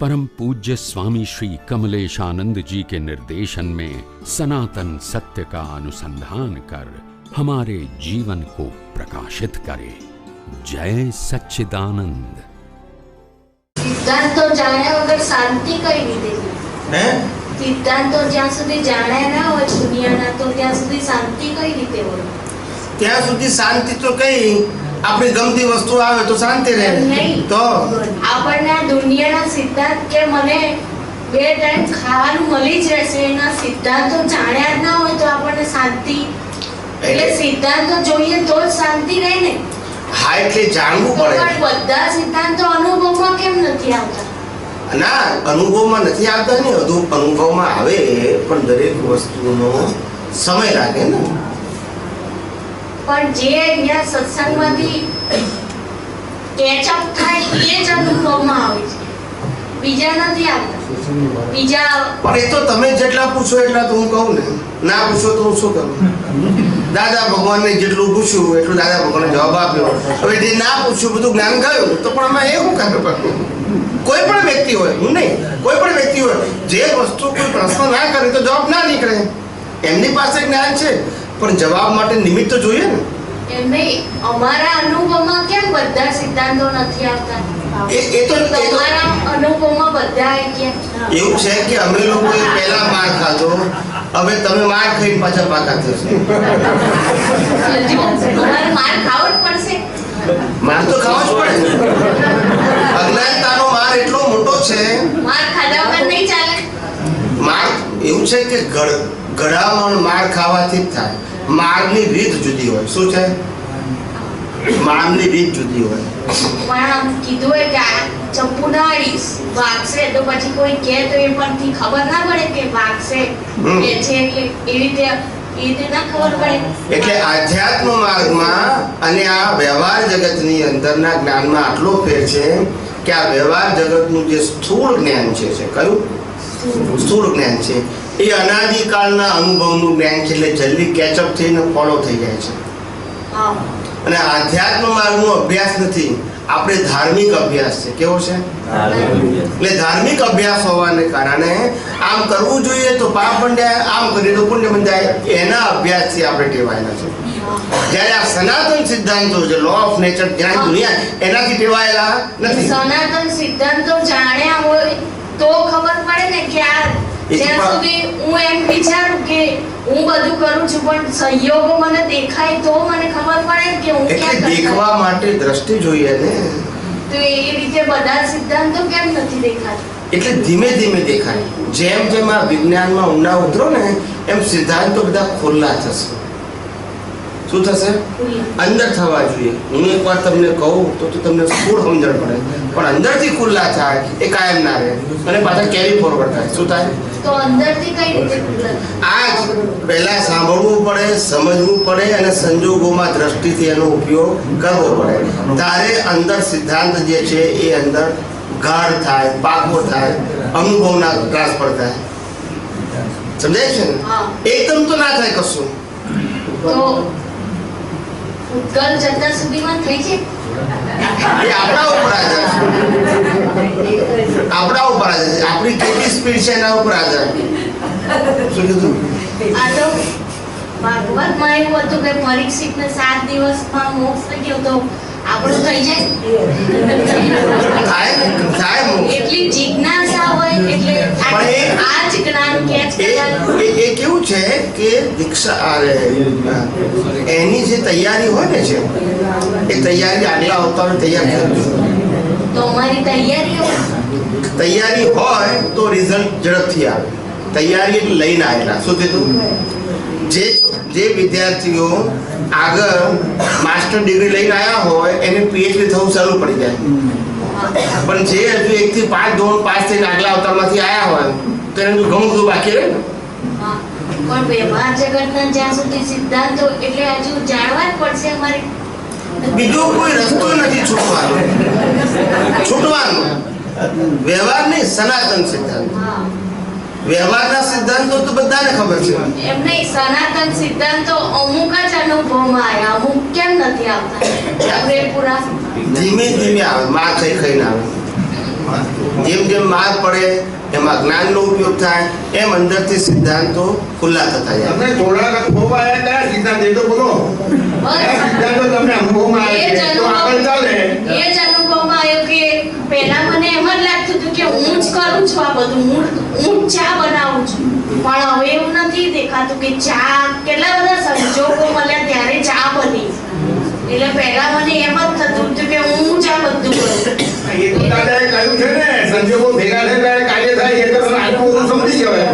परम पूज्य स्वामी श्री कमलेशानंद जी के निर्देशन में सनातन सत्य का अनुसंधान कर हमारे जीवन को प्रकाशित करे जय सच्चिदानंद સિદ્ધાંતો જાણ્યા વગર શાંતિ કઈ રીતે હે સિદ્ધાંતો જ્યાં સુધી જાણ્યા ના હોય દુનિયાના તો ત્યાં સુધી શાંતિ કઈ રીતે હોય ત્યાં સુધી શાંતિ તો કઈ આપણી ગમતી વસ્તુ આવે તો શાંતિ રહે. નહીં. તો? આપણને દુનિયાના સિદ્ધાંત કે મને બે ટાઈમ ખાવાનું મળી જ રહેશે એના સિદ્ધાંતો જાણ્યા જ ના હોય તો આપણને શાંતિ. એટલે એટલે- સિદ્ધાંતો જોઈએ તો જ શાંતિ રહે ને. હા એટલે જાણવું પડે. પણ બધા સિદ્ધાંતો અનુભવમાં કેમ નથી આવતા? ના અનુભવમાં નથી આવતા ને. બધું અનુભવમાં આવે પણ દરેક વસ્તુનો સમય લાગે ને. પણ જે અહીંયા સત્સંગમાંથી કેચઅપ થાય એ જ અનુભવમાં આવે છે. બીજા નથી આવતા. બીજા એ તો તમે જેટલા પૂછો એટલા તો હું કહું ને. ના પૂછો તો હું શું કરું દાદા ભગવાનને જેટલું પૂછ્યું એટલું દાદા ભગવાનને જવાબ આપ્યો. હવે જે ના પૂછ્યું, બધું જ્ઞાન ગયું, તો પણ અમે એવું પણ કોઈ પણ વ્યક્તિ હોય, હું નહીં, કોઈ પણ વ્યક્તિ હોય, જે વસ્તુ કોઈ પ્રશ્ન ના કરે તો જવાબ ના નીકળે. એમની પાસે જ્ઞાન છે. પણ જવાબ માટે નિમિત્ત તો જોઈએ ને? એમ નહીં અમારા અનુભવમાં કેમ બધા સિદ્ધાંતો નથી આવતા? એ એ તો તમારા અનુભવમાં બધા એવું છે કે અમે લોકો પહેલા માર ખાધો હવે તમે માર ખાઈને પાછા પાકા થશો. માર ખાવો જ પડશે. માર તો ખાવા જ પડે ને. અજ્ઞાનતાનો માર એટલો મોટો છે. માર ખાધા વગર નહીં ચાલે. માર એવું છે કે માર ખાવાથી જ થાય. મારની રીત જુદી હોય. શું છે? માળની રીત જુદી હોય. પણ કીધું હોય કે આ ચપ્પુ ના અડીશ વાગશે તો પછી કોઈ કહે તો એ પરથી ખબર ના પડે કે વાગશે. કે છે એટલે એ રીતે એ રીતે ના ખબર પડે. એટલે આધ્યાત્મ માર્ગમાં અને આ વ્યવહાર જગતની અંદરના જ્ઞાનમાં આટલો ફેર છે કે આ વ્યવહાર જગતનું જે સ્થૂળ જ્ઞાન છે કયું? સ્થૂળ જ્ઞાન છે. એ અનાદિકાળના અનુભવનું જ્ઞાન છે એટલે જલ્દી કેચઅપ થઈને ફોલો થઈ જાય છે. અને આધ્યાત્મ માર્ગનો અભ્યાસ નથી આપણે ધાર્મિક અભ્યાસ છે. કેવો છે? એટલે ધાર્મિક અભ્યાસ હોવાને કારણે આમ કરવું જોઈએ તો પાપ બંધાય આમ કરીએ તો પુણ્ય બંધાય એના અભ્યાસથી આપણે ટેવાયેલા છે. જ્યારે આ સનાતન સિદ્ધાંતો છે લો ઓફ નેચર જ્ઞાન દુનિયા એનાથી ટેવાયેલા નથી. સનાતન સિદ્ધાંતો જાણ્યા હોય તો ખબર પડે ને કે આ એ જ્યાં સુધી હું એમ વિચારું કે હું બધું કરું છું પણ સંયોગો મને દેખાય તો મને ખબર પડે કે હું ક્યાં દેખવા માટે દ્રષ્ટિ જોઈએ ને. તો એ રીતે બધા સિદ્ધાંતો કેમ નથી દેખાતા? એટલે ધીમે ધીમે દેખાય. જેમ જેમ આ વિજ્ઞાનમાં ઊંડા ઉતરો ને એમ સિદ્ધાંતો બધા ખુલ્લા થશે. શું થશે? અંદર થવા જોઈએ. હું એકવાર તમને કહું તો તમને સ્થૂળ સમજણ પડે? પણ અંદરથી ખુલ્લા થાય એ કાયમ ના રહે. અને પાછા કેરી ફોરવર્ડ થાય. શું થાય? તો અંદરથી કઈ રીતે આ પહેલા સાંભળવું પડે સમજવું પડે અને સંજોગોમાં દ્રષ્ટિથી એનો ઉપયોગ કરવો પડે. તારે અંદર સિદ્ધાંત જે છે એ અંદર ગાઢ થાય પાકો થાય અનુભવના ટ્રાન્સફર થાય. સમજાય છે ને? એકદમ તો ના થાય કશું. ઉત્કલ જતા સુધીમાં થઈ છે? એ આપણા ઉપર આધાર સ્પીડ છે એના ઉપર આધાર શું કીધું આ તો ભાગવતમાં એવું હતું કે પરીક્ષિતને સાત દિવસમાં મોક્ષ થઈ ગયો તો આપણું થઈ જાય થાય ને? થાય મોક્ષ. એટલી જિજ્ઞાસા હોય એટલે આ પણ આ જ જ્ઞાન કેચ એ એ- કેવું છે કે દીક્ષા આરે એની જે તૈયારી હોય ને છે એ તૈયારી આગલા અવતાર તૈયાર કરી તો અમારી તૈયારી હોય. તૈયારી હોય તો રિઝલ્ટ ઝડપથી આવે. તૈયારી એટલે લઈને આવેલા. શું કીધું? જે જે વિદ્યાર્થીઓ આગળ માસ્ટર ડિગ્રી લઈને આવ્યા હોય એને પીએચડી થવું ચાલુ પડી જાય. પણ જે હજુ એક થી પાંચ ધોરણ પાસ થઈને આગલા અવતારમાંથી આવ્યા હોય તો એને ઘણું બધું બાકી રહે ને. પણ વ્યવહાર જગતના જ્યાં સુધી સિદ્ધાંતો એટલે હજુ જાણવા જ પડશે અમારે. બીજો કોઈ રસ્તો નથી છૂટવાનો. છૂટવાનો. વ્યવહાર નહીં સનાતન સિદ્ધાંત હા વ્યવહારના સિદ્ધાંતો તો બધાને ખબર છે એમ નહીં સનાતન સિદ્ધાંતો અમુક જ અનુભવમાં આવ્યા અમુક કેમ નથી આવતા પૂરેપૂરા ધીમે ધીમે આવે માર ખાઈ ખાઈને આવે જેમ જેમ માર પડે એમાં જ્ઞાનનો ઉપયોગ થાય એમ અંદરથી સિદ્ધાંતો ખુલ્લા થતા જાય તમને થોડાક અનુભવમાં આવ્યા કયા સિદ્ધાંત એ તો બોલો કયા સિદ્ધાંતો તમને અનુભવમાં એ આવે જ છે તો આગળ ચાલે અનુભવ એ જ અનુભવમાં આવ્યો કે પહેલા મને એમ જ લાગતું હતું કે હું જ કરું છું આ બધું. હું હું ચા બનાવું છું. પણ હવે એવું નથી દેખાતું કે ચા કેટલા બધા સંજોગો મળ્યા ત્યારે ચા બની. એટલે પહેલા મને એમ જ થતું હતું કે હું જ આ બધું કરું. એ તો દાદાએ કહ્યું છે ને સંજોગો ભેગા થાય ત્યારે કાર્ય થાય એ તો તમે આટલું સમજી જવાય.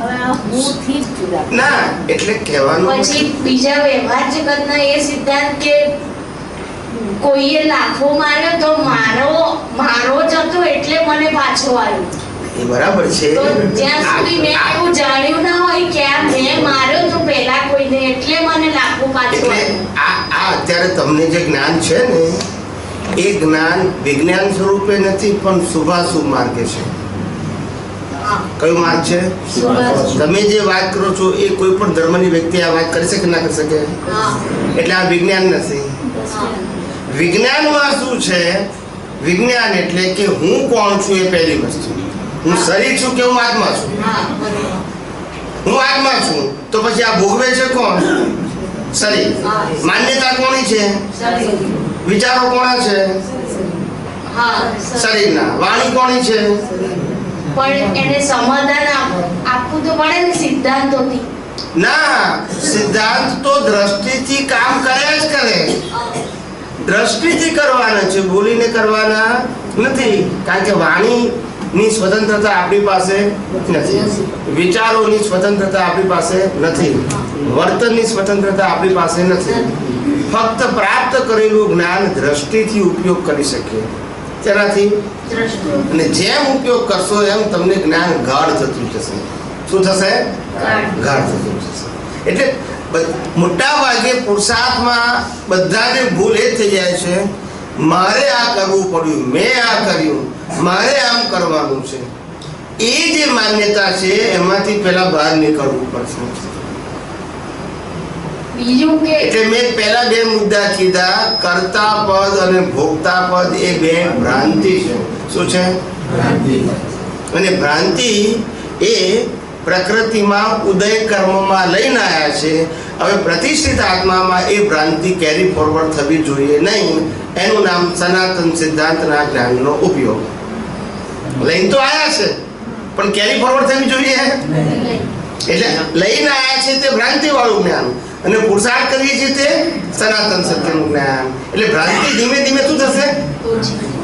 હવે આ હુંથી જ જુદા. ના એટલે કહેવાનું પછી બીજા વ્યવહાર જગતના એ સિદ્ધાંત કે કોઈએ લાફો માર્યો તો મારો મારો જ હતો એટલે મને પાછો આવ્યો. એ બરાબર છે. તો જ્યાં સુધી મેં એવું જાણ્યું ના હોય કે આ મેં માર્યો તો પહેલા કોઈને એટલે મને લાફો પાછો આવ્યો. આ આ અત્યારે તમને જે જ્ઞાન છે ને એ જ્ઞાન વિજ્ઞાન સ્વરૂપે નથી પણ શુભાશુભ માર્ગે છે. કયો માર્ગ છે. તમે જે વાત કરો છો એ કોઈ પણ ધર્મની વ્યક્તિ આ વાત કરી શકે ના કરી શકે? એટલે આ વિજ્ઞાન નથી. વિજ્ઞાનમાં શું છે? વિજ્ઞાન એટલે કે હું કોણ છું એ પહેલી વસ્તુ. હું શરીર છું કે હું આત્મા છું? હા હું આત્મા છું તો પછી આ ભોગવે છે કોણ? શરીર. માન્યતા કોની છે? વિચારો કોના છે. શરીરના. વાણી કોની છે? પણ એને સમાધાન આપવું તો પડે ને સિદ્ધાંતોથી. ના સિદ્ધાંત તો દ્રષ્ટિથી કામ કર્યા જ કરે. દ્રષ્ટિથી કરવાના છે બોલીને કરવાના નથી. કારણ કે વાણીની સ્વતંત્રતા આપણી પાસે નથી. વિચારોની સ્વતંત્રતા આપણી પાસે નથી. વર્તનની સ્વતંત્રતા આપણી પાસે નથી. ફક્ત પ્રાપ્ત કરેલું જ્ઞાન દ્રષ્ટિથી ઉપયોગ કરી શકીએ. તેનાથી અને જેમ ઉપયોગ કરશો એમ તમને જ્ઞાન ગાઢ થતું જશે. શું થશે? ગાઢ. ગાઢ થતું જશે. એટલે મોટા ભાગે પુરુષાર્થમાં બધાને ભૂલ એ થઈ જાય છે મારે આ કરવું પડ્યું મેં આ કર્યું મારે આમ કરવાનું છે. એ જે માન્યતા છે એમાંથી પહેલા બહાર નીકળવું પડશે. બીજું કે એટલે મેં પહેલા બે મુદ્દા કીધા કરતા પદ અને ભોગતા પદ એ બે ભ્રાંતિ છે. શું છે? અને ભ્રાંતિ એ પ્રકૃતિમાં ઉદય કર્મમાં લઈને આવ્યા છે. હવે પ્રતિષ્ઠિત આત્મામાં એ ભ્રાંતિ કેરી ફોરવર્ડ થવી જોઈએ નહીં. એનું નામ સનાતન સિદ્ધાંતના જ્ઞાનનો ઉપયોગ. લઈને તો આવ્યા છે, પણ કેરી ફોરવર્ડ થવી જોઈએ? એટલે લઈને આવ્યા છે તે ભ્રાંતિવાળું જ્ઞાન. અને પુરુષાર્થ કરીએ છીએ તે સનાતન સત્યનું જ્ઞાન. એટલે ભ્રાંતિ ધીમે ધીમે શું થશે?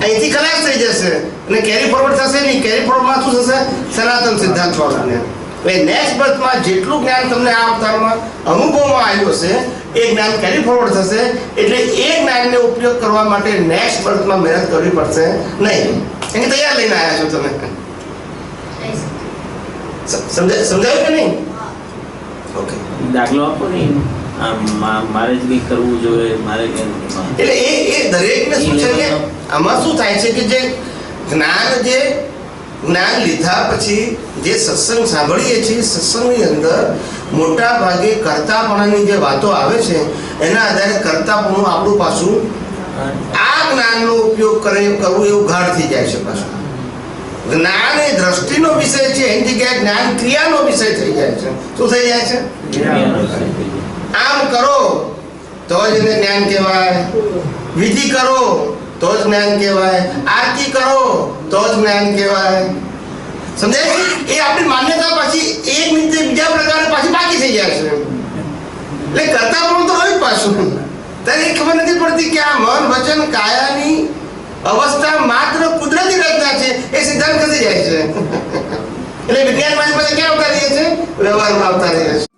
અહીંથી ખલાસ થઈ જશે. અને કેરી ફોરવર્ડ થશે નહીં. કેરી ફોરવર્ડમાં શું થશે? સનાતન સિદ્ધાંત વાળું જ્ઞાન એટલે નેક્સ્ટ બર્થમાં જેટલું જ્ઞાન તમને આ અવતારમાં અનુભવમાં આવ્યું હશે એ જ્ઞાન કેરી ફોરવર્ડ થશે એટલે એ જ્ઞાનને ઉપયોગ કરવા માટે નેક્સ્ટ બર્થમાં મહેનત કરવી પડશે નહીં. એને તૈયાર લઈને આવ્યા છો તમે? સમજાય કે નહીં? ઓકે. દાખલો આપો ને. મારે જ કંઈક કરવું જોઈએ મારે એટલે એ એ દરેકને શું છે કે આમાં શું થાય છે કે જે જ્ઞાન જે જ્ઞાન લીધા પછી જે સત્સંગ સાંભળીએ છીએ, સત્સંગની અંદર મોટા ભાગે કર્તાપણાની જે વાતો આવે છે, એના આધારે કર્તાપણું આપણું પાછું આ જ્ઞાનનો ઉપયોગ કરે, કરવું એવું ગાઢ થઈ જાય છે પાછું. જ્ઞાન એ દ્રષ્ટિનો વિષય છે, એની જગ્યાએ જ્ઞાન ક્રિયાનો વિષય થઈ જાય છે. શું થઈ જાય છે? આમ કરો, તો જ એને જ્ઞાન કહેવાય. વિધિ કરો તો જ જ્ઞાન કહેવાય. આરતી કરો, તો જ જ્ઞાન કહેવાય. સમજાય એ આપણી માન્યતા પાછી એક નીચે બીજા પ્રકારે પાછી બાકી થઈ જાય છે. એટલે કરતા પણ તો હોય પાછું. ત્યારે ખબર નથી પડતી કે આ મન, વચન, કાયાની અવસ્થા માત્ર કુદરતી રચના છે, એ સિદ્ધાંત ખસી જાય છે. એટલે વિજ્ઞાન પાસે ક્યાં આવતા રહીએ છે વ્યવહારમાં આવતા રહીએ છે